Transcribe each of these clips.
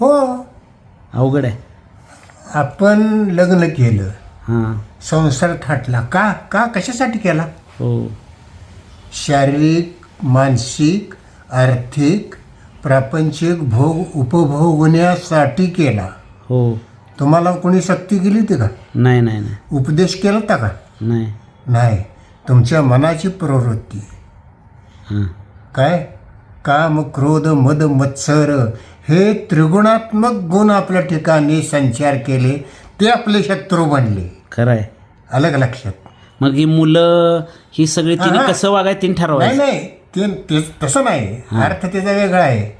हो. अवघड आहे. आपण लग्न केलं. हां. संसार थाटला. का का कशासाठी केला? हो. शारीरिक मानसिक आर्थिक प्रापंचिक भोग उपभोगण्यासाठी केला. हो. तुम्हाला कोणी सक्ती केली होती का? नाही नाही नाही. उपदेश केला होता का? नाही. नाही. तुमच्या मनाची प्रवृत्ती. हां. काय? काम क्रोध मद मत्सर हे त्रिगुणात्मक गुण आपल्या ठिकाणी संचार केले ते आपले शत्रू बनले. खरं आहे अलग लक्षात? मग ही मुलं ही सगळी तिने हा. कसं वागाय तिने नाही ठरवायचं? नाही ते ते- तसं नाही. अर्थ त्याचा वेगळा आहे.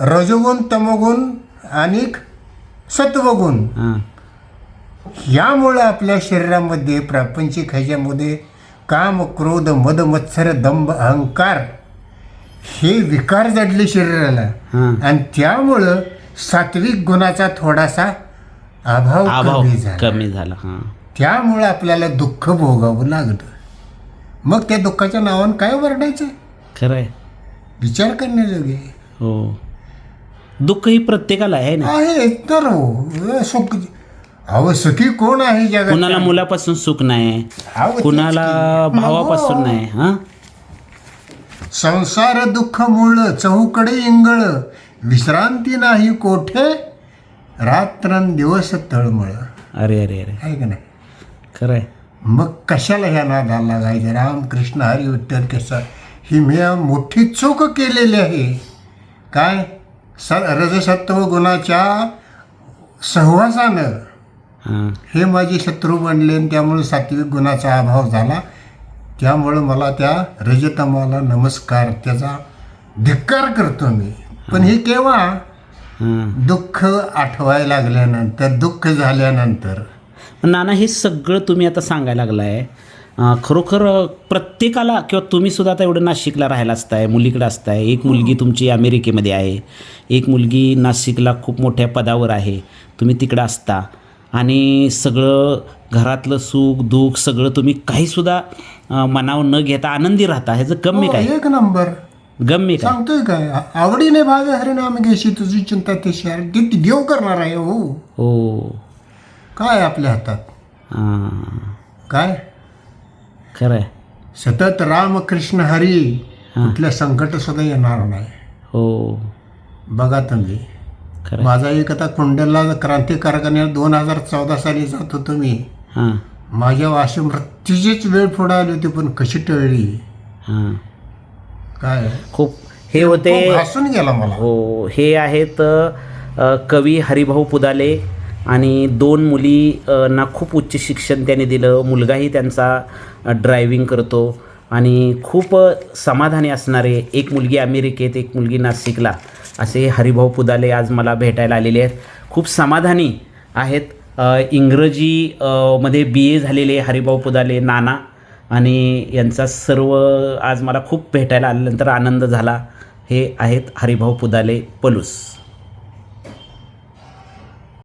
रजोगुण तमोगुण आणि सत्वगुण. हां. यामुळे आपल्या शरीरामध्ये प्रापंचिक ह्याच्यामध्ये काम क्रोध मद मत्सर दंभ अहंकार हे विकार जडले शरीराला. हां. आणि त्यामुळं सात्विक गुणाचा थोडासा अभाव अभाव कमी झाला. कमी झाला हां. त्यामुळं आपल्याला दुःख भोगावं लागलं मग त्या दुःखाच्या नावानं काय वरडायचं खरं आहे विचार करण्याजोगे. हो. दुःख ही प्रत्येकाला आहे ना? आहे तर हो सुख. अहो सुखी कोण आहे जगात? कुणाला मुलापासून सुख नाही अहो, तेच कुणाला. भावापासून हो. नाही हां? संसार दुःख मूळ चहूकडे इंगळ. विश्रांती नाही कोठे रात्रंदिवस तळमळ. अरे अरे अरे. आहे का नाही? खरं आहे मग कशाला ह्या नादाला लागायचं? रामकृष्ण हरी विठ्ठल केसर ही मी मोठी चूक केलेली आहे. काय? स रजसत्व गुणाच्या सहवासानं. हां. हे माझे शत्रू बनले आणि त्यामुळे सात्विक गुणाचा अभाव झाला. त्यामुळं मला त्या रजतमाला नमस्कार त्याचा धिक्कार करतो मी. पण हे केव्हा? हां दुःख आठवायला लागल्यानंतर दुःख झाल्यानंतर. नाना हे सगळं तुम्ही आता सांगायला लागलाय. खरोखर प्रत्येकाला किंवा तुम्ही सुद्धा आता एवढं नाशिकला राहायला असताय मुलीकडे असताय. एक मुलगी तुमची अमेरिकेमध्ये आहे. एक मुलगी नाशिकला खूप मोठ्या पदावर आहे. तुम्ही तिकडं असता. आणि सगळं घरातलं सुख दुःख सगळं तुम्ही काहीसुद्धा अं, मनावर न घेता आनंदी राहता. ह्याचं गम्य काय? हो, एक नंबर. गम्य काय? सांगतोय काय? आवडीने भावे हरिनाम घ्यायची तुझी चिंता ते शहर ते ती देव करणार आहे हो. हो. काय आपल्या हातात? काय? खरं आहे. सतत रामकृष्ण हरी. कुठल्या संकट सुद्धा येणार नाही. हो. बघा तुम्ही. माझा एक आता कुंडलला क्रांतिकारकाने दोन हजार चौदा साली जात होतो मी हां. माझ्या अशी मृत्यूचीच वेळ पुढे आली होती पण कशी टळली? हां. काय? खूप हे होते घासून गेला मला. हो हे आहेत अ, कवी हरिभाऊ पुदाले आणि दोन मुली अ, ना खूप उच्च शिक्षण त्याने दिलं. मुलगाही त्यांचा ड्रायव्हिंग करतो आणि खूप अ, समाधानी असणारे एक मुलगी अमेरिकेत एक मुलगी नाशिकला असे हरिभाऊ पुदाले आज मला भेटायला आलेले आहेत. खूप समाधानी आहेत. इंग्रजी मध्ये बी ए झालेले हरिभाऊ पुदाले नाना आणि यांचा सर्व आज मला खूप भेटायला आल्यानंतर आनंद झाला. हे आहेत हरिभाऊ पुदाले पलूस.